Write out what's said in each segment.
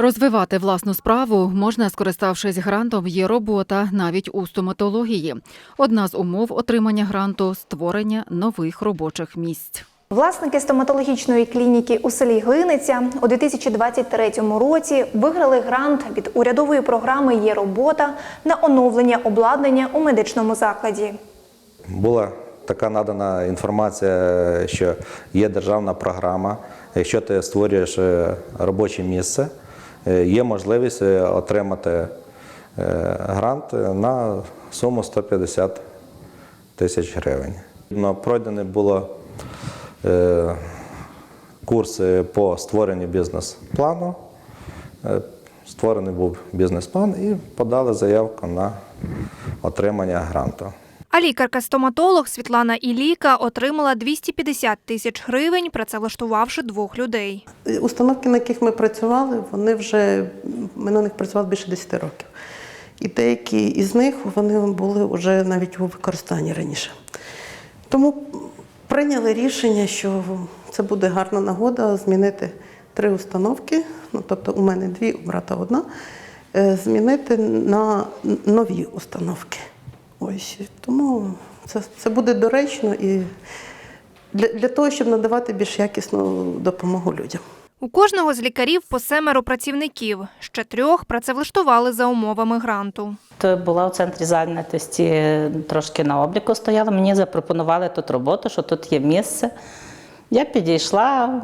Розвивати власну справу можна, скориставшись грантом, є робота навіть у стоматології. Одна з умов отримання гранту створення нових робочих місць. Власники стоматологічної клініки у селі Глиниця у 2023 році виграли грант від урядової програми Є робота на оновлення обладнання у медичному закладі. Була така надана інформація, що є державна програма. Якщо ти створюєш е, робоче місце, є можливість е, отримати е, грант на суму 150 тисяч гривень. Пройдені було е, курси по створенню бізнес-плану. Е, Створений був бізнес-план і подали заявку на отримання гранту. Лікарка-стоматолог Світлана Іліка отримала 250 тисяч гривень, працевлаштувавши двох людей. Установки, на яких ми працювали, вони вже ми на них працювали більше 10 років. І деякі із них вони були вже навіть у використанні раніше. Тому прийняли рішення, що це буде гарна нагода змінити три установки. Ну, тобто у мене дві, у брата одна, е, змінити на нові установки. Ось тому це, це буде доречно і для, для того, щоб надавати більш якісну допомогу людям. У кожного з лікарів по семеро працівників. Ще трьох працевлаштували за умовами гранту. То була у центрі зайнятості, трошки на обліку стояла. Мені запропонували тут роботу, що тут є місце. Я підійшла,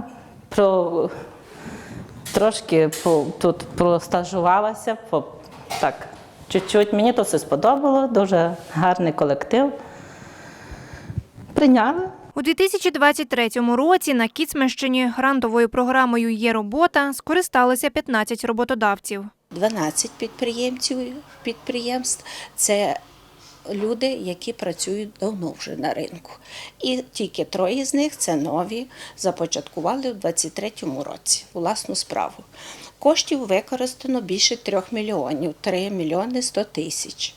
про, трошки по, тут простажувалася, по, так, чуть-чуть. Мені то все сподобало, дуже гарний колектив. Прийняли. У 2023 році на Кіцмещині грантовою програмою Є робота скористалися 15 роботодавців. 12 підприємців підприємств це люди, які працюють давно вже на ринку. І тільки троє з них це нові, започаткували у 2023 році власну справу. Коштів використано більше 3 мільйонів 3 мільйони 100 тисяч.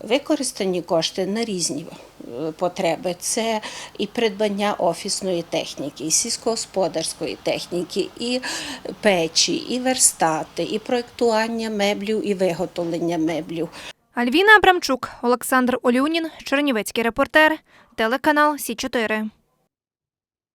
Використані кошти на різні е, потреби. Це і придбання офісної техніки, і сільськогосподарської техніки, і печі, і верстати, і проєктування меблів, і виготовлення меблів. Альвіна Абрамчук, Олександр Олюнін, Чернівецький репортер, телеканал Сі 4